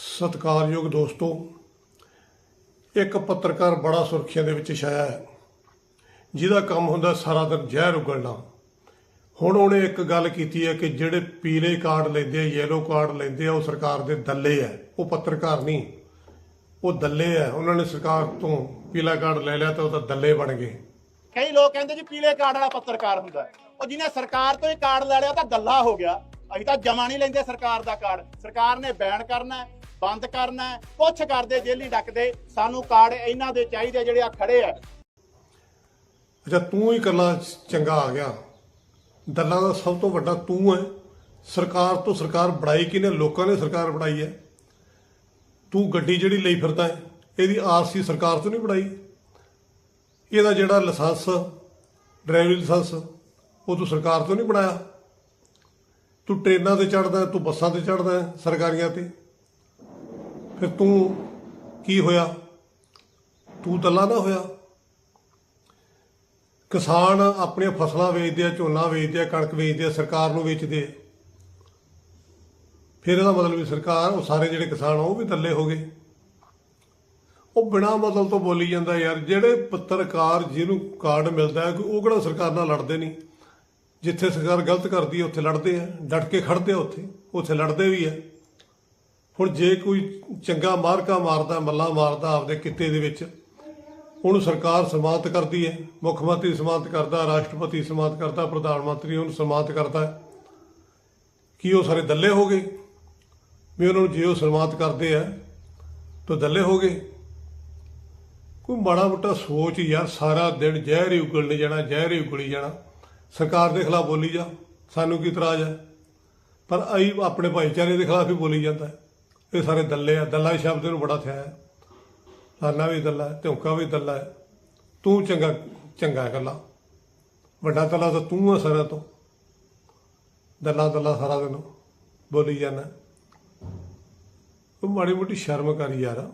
ਸਤਿਕਾਰਯੋਗ ਦੋਸਤੋ, ਇੱਕ ਪੱਤਰਕਾਰ ਬੜਾ ਸੁਰਖੀਆਂ ਦੇ ਵਿੱਚ ਛਾਇਆ ਹੈ, ਜਿਹਦਾ ਕੰਮ ਹੁੰਦਾ ਸਾਰਾ ਦਿਨ ਜ਼ਹਿਰ ਉਗਲਣਾ। ਹੁਣ ਉਹਨੇ ਇੱਕ ਗੱਲ ਕੀਤੀ ਹੈ ਕਿ ਜਿਹੜੇ ਪੀਲੇ ਕਾਰਡ ਲੈਂਦੇ ਆ ਯੈਲੋ ਕਾਰਡ ਲੈਂਦੇ ਆ, ਉਹ ਸਰਕਾਰ ਦੇ ਦੱਲੇ ਆ। ਉਹ ਪੱਤਰਕਾਰ ਨਹੀਂ, ਉਹ ਦੱਲੇ ਆ। ਉਹਨਾਂ ਨੇ ਸਰਕਾਰ ਤੋਂ ਪੀਲਾ ਕਾਰਡ ਲੈ ਲਿਆ ਤਾਂ ਉਹ ਤਾਂ ਦੱਲੇ ਬਣ ਗਏ। ਕਈ ਲੋਕ ਕਹਿੰਦੇ ਜੀ ਪੀਲੇ ਕਾਰਡ ਵਾਲਾ ਪੱਤਰਕਾਰ ਹੁੰਦਾ। ਹੈ। ਉਹ ਜਿਹਨੇ ਸਰਕਾਰ ਤੋਂ ਹੀ ਕਾਰਡ ਲੈ ਲਿਆ ਤਾਂ ਗੱਲਾ ਹੋ ਗਿਆ। ਅਸੀਂ ਤਾਂ ਜਮਾ ਨਹੀਂ ਲੈਂਦੇ ਸਰਕਾਰ ਦਾ ਕਾਰਡ। ਸਰਕਾਰ ਨੇ ਬੈਨ ਕਰਨਾ ਬੰਦ ਕਰਨਾ ਕੁਛ ਕਰਦੇ ਜੇਲੀ ਡੱਕਦੇ। ਸਾਨੂੰ ਕਾਰਡ ਇਹਨਾਂ ਦੇ ਚਾਹੀਦੇ ਜਿਹੜੇ ਆ ਖੜੇ ਆ। ਅੱਛਾ, ਤੂੰ ਹੀ ਇਕੱਲਾ ਚੰਗਾ ਆ ਗਿਆ। ਦੱਲਾਂ ਦਾ ਸਭ ਤੋਂ ਵੱਡਾ ਤੂੰ ਹੈ। ਸਰਕਾਰ ਤੋਂ ਸਰਕਾਰ ਬਣਾਈ ਕਿਨੇ ਲੋਕਾਂ ਨੇ ਸਰਕਾਰ ਬਣਾਈ ਹੈ। ਤੂੰ ਗੱਡੀ ਜਿਹੜੀ ਲਈ ਫਿਰਦਾ ਹੈ, ਇਹਦੀ ਆਰਸੀ ਸਰਕਾਰ ਤੋਂ ਨਹੀਂ ਬਣਾਈ। ਇਹਦਾ ਜਿਹੜਾ ਲਾਇਸੈਂਸ, ਡਰਾਈਵਿੰਗ ਲਾਇਸੈਂਸ, ਉਹ ਤੂੰ ਸਰਕਾਰ ਤੋਂ ਨਹੀਂ ਬਣਾਇਆ। ਤੂੰ ਟ੍ਰੇਨਾਂ ਤੇ ਚੜਦਾ ਤੂੰ ਬੱਸਾਂ ਤੇ ਚੜਦਾ ਸਰਕਾਰੀਆਂ ਤੇ। ਫਿਰ ਤੂੰ ਕੀ ਹੋਇਆ? ਤੂੰ ਦੱਲਾ ਨਾ ਹੋਇਆ। ਕਿਸਾਨ ਆਪਣੀਆਂ ਫਸਲਾਂ ਵੇਚਦੇ ਆ, ਝੋਨਾ ਵੇਚਦੇ ਆ, ਕਣਕ ਵੇਚਦੇ ਆ, ਸਰਕਾਰ ਨੂੰ ਵੇਚਦੇ ਆ। ਫਿਰ ਇਹਦਾ ਮਤਲਬ ਵੀ ਸਰਕਾਰ, ਉਹ ਸਾਰੇ ਜਿਹੜੇ ਕਿਸਾਨ ਆ, ਉਹ ਵੀ ਥੱਲੇ ਹੋ ਗਏ। ਉਹ ਬਿਨਾਂ ਮਤਲਬ ਤੋਂ ਬੋਲੀ ਜਾਂਦਾ ਯਾਰ, ਜਿਹੜੇ ਪੱਤਰਕਾਰ ਜਿਹਨੂੰ ਕਾਰਡ ਮਿਲਦਾ ਹੈ, ਉਹ ਕਿਹੜਾ ਸਰਕਾਰ ਨਾਲ ਲੜਦੇ ਨਹੀਂ? ਜਿੱਥੇ ਸਰਕਾਰ ਗਲਤ ਕਰਦੀ ਹੈ, ਉੱਥੇ ਲੜਦੇ ਆ, ਡਟ ਕੇ ਖੜਦੇ ਆ ਉੱਥੇ ਉੱਥੇ ਲੜਦੇ ਵੀ ਆ। ਹੁਣ ਜੇ ਕੋਈ ਚੰਗਾ ਮਾਰਕਾ ਮਾਰਦਾ, ਮੱਲਾ ਮਾਰਦਾ ਆਪਦੇ ਕਿੱਤੇ ਦੇ ਵਿੱਚ, ਉਹਨੂੰ ਸਰਕਾਰ ਸਨਮਾਨਿਤ ਕਰਦੀ ਹੈ, ਮੁੱਖ ਮੰਤਰੀ ਸਨਮਾਨਿਤ ਕਰਦਾ, ਰਾਸ਼ਟਰਪਤੀ ਸਨਮਾਨਿਤ ਕਰਦਾ, ਪ੍ਰਧਾਨ ਮੰਤਰੀ ਉਹਨੂੰ ਸਨਮਾਨਿਤ ਕਰਦਾ ਕੀ ਉਹ ਸਾਰੇ ਦੱਲੇ ਹੋ ਗਏ? ਵੀ ਉਹਨਾਂ ਨੂੰ ਜੇ ਉਹ ਸਨਮਾਨਿਤ ਕਰਦੇ ਆ, ਤਾਂ ਦੱਲੇ ਹੋ ਗਏ। ਕੋਈ ਮਾੜਾ ਮੋਟਾ ਸੋਚ ਯਾਰ ਸਾਰਾ ਦਿਨ ਜ਼ਹਿਰ ਹੀ ਉਗਲਣੇ ਜਾਣਾ, ਜ਼ਹਿਰ ਹੀ ਉਗਲੀ ਜਾਣਾ। ਸਰਕਾਰ ਦੇ ਖਿਲਾਫ ਬੋਲੀ ਜਾ, ਸਾਨੂੰ ਕੀ ਇਤਰਾਜ਼ ਹੈ? ਪਰ ਆਈ ਆਪਣੇ ਭਾਈਚਾਰੇ ਦੇ ਖਿਲਾਫ ਹੀ ਬੋਲੀ ਜਾਂਦਾ ਹੈ। ਇਹ ਸਾਰੇ ਦੱਲੇ ਆ, ਦੱਲਾ ਸ਼ਬਦ ਨੂੰ ਬੜਾ ਥਿਆ ਹੈ। ਲਾਨਾ ਵੀ ਦੱਲਾ ਹੈ ਵੀ ਦੱਲਾ ਹੈ। ਤੂੰ ਚੰਗਾ ਚੰਗਾ ਇਕੱਲਾ ਵੱਡਾ ਤਲਾ ਤਾਂ ਤੂੰ ਆ ਸਾਰਿਆਂ ਤੋਂ। ਦੱਲਾ ਦੱਲਾ ਸਾਰਾ ਦਿਨ ਬੋਲੀ ਜਾਂਦਾ। ਉਹ ਮਾੜੀ ਮੋਟੀ ਸ਼ਰਮ ਕਰ ਯਾਰ।